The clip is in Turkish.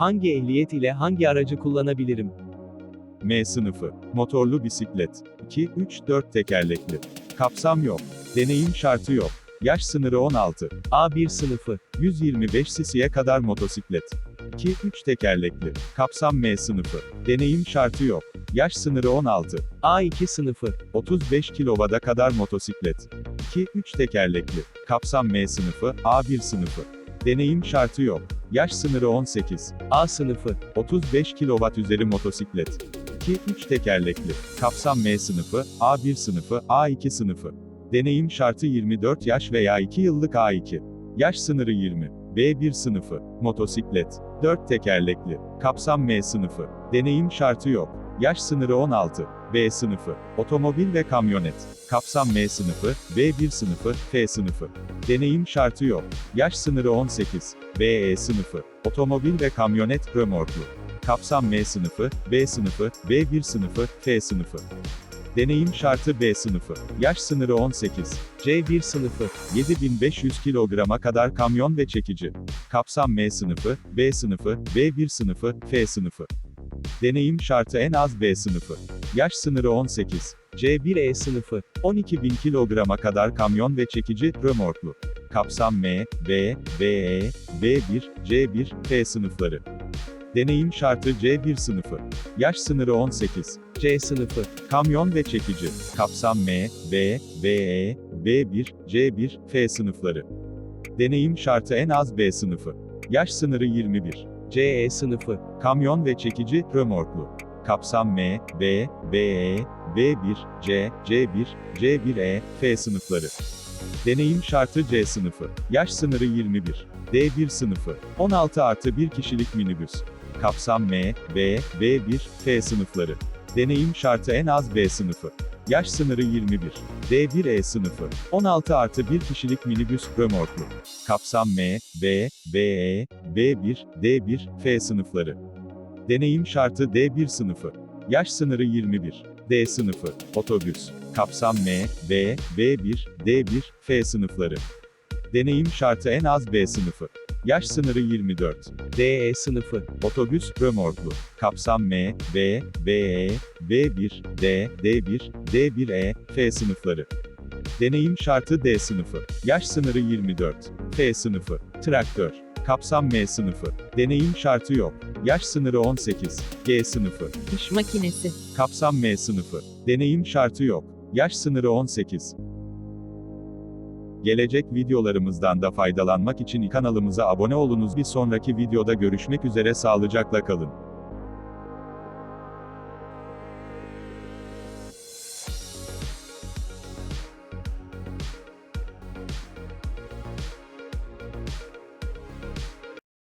Hangi ehliyet ile hangi aracı kullanabilirim? M sınıfı. Motorlu bisiklet. 2, 3, 4 tekerlekli. Kapsam yok. Deneyim şartı yok. Yaş sınırı 16. A1 sınıfı. 125 cc'ye kadar motosiklet. 2, 3 tekerlekli. Kapsam M sınıfı. Deneyim şartı yok. Yaş sınırı 16. A2 sınıfı. 35 kilovada kadar motosiklet. 2, 3 tekerlekli. Kapsam M sınıfı, A1 sınıfı. Deneyim şartı yok. Yaş sınırı 18. A sınıfı. 35 kW üzeri motosiklet. 2, 3 tekerlekli. Kapsam M sınıfı, A1 sınıfı, A2 sınıfı. Deneyim şartı 24 yaş veya 2 yıllık A2. Yaş sınırı 20. B1 sınıfı. Motosiklet. 4 tekerlekli. Kapsam M sınıfı. Deneyim şartı yok. Yaş sınırı 16. B sınıfı. Otomobil ve kamyonet. Kapsam M sınıfı, B1 sınıfı, F sınıfı. Deneyim şartı yok. Yaş sınırı 18. BE sınıfı. Otomobil ve kamyonet römorklu. Kapsam M sınıfı, B sınıfı, B1 sınıfı, F sınıfı. Deneyim şartı B sınıfı. Yaş sınırı 18. C1 sınıfı. 7500 kilograma kadar kamyon ve çekici. Kapsam M sınıfı, B sınıfı, B1 sınıfı, F sınıfı. Deneyim şartı en az B sınıfı. Yaş sınırı 18. C1E sınıfı. 12.000 kilograma kadar kamyon ve çekici, römorklu. Kapsam M, B, BE, B1, C1, F sınıfları. Deneyim şartı C1 sınıfı. Yaş sınırı 18. C sınıfı. Kamyon ve çekici. Kapsam M, B, BE, B1, C1, F sınıfları. Deneyim şartı en az B sınıfı. Yaş sınırı 21. CE sınıfı. Kamyon ve çekici, römorklu. Kapsam M, B, BE, B1, C, C1, C1E, F sınıfları. Deneyim şartı C sınıfı. Yaş sınırı 21. D1 sınıfı. 16 artı 1 kişilik minibüs. Kapsam M, B, B1, F sınıfları. Deneyim şartı en az B sınıfı. Yaş sınırı 21. D1E sınıfı. 16 artı 1 kişilik minibüs, römorklu. Kapsam M, B, BE, B1, D1, F sınıfları. Deneyim şartı D1 sınıfı. Yaş sınırı 21. D sınıfı. Otobüs. Kapsam M, B, B1, D1, F sınıfları. Deneyim şartı en az B sınıfı. Yaş sınırı 24. DE sınıfı. Otobüs, römorklu. Kapsam M, B, BE, B1, D, D1, D1E, F sınıfları. Deneyim şartı D sınıfı. Yaş sınırı 24. F sınıfı. Traktör. Kapsam M sınıfı. Deneyim şartı yok. Yaş sınırı 18. G sınıfı. İş makinesi. Kapsam M sınıfı. Deneyim şartı yok. Yaş sınırı 18. Gelecek videolarımızdan da faydalanmak için kanalımıza abone olunuz. Bir sonraki videoda görüşmek üzere sağlıcakla kalın.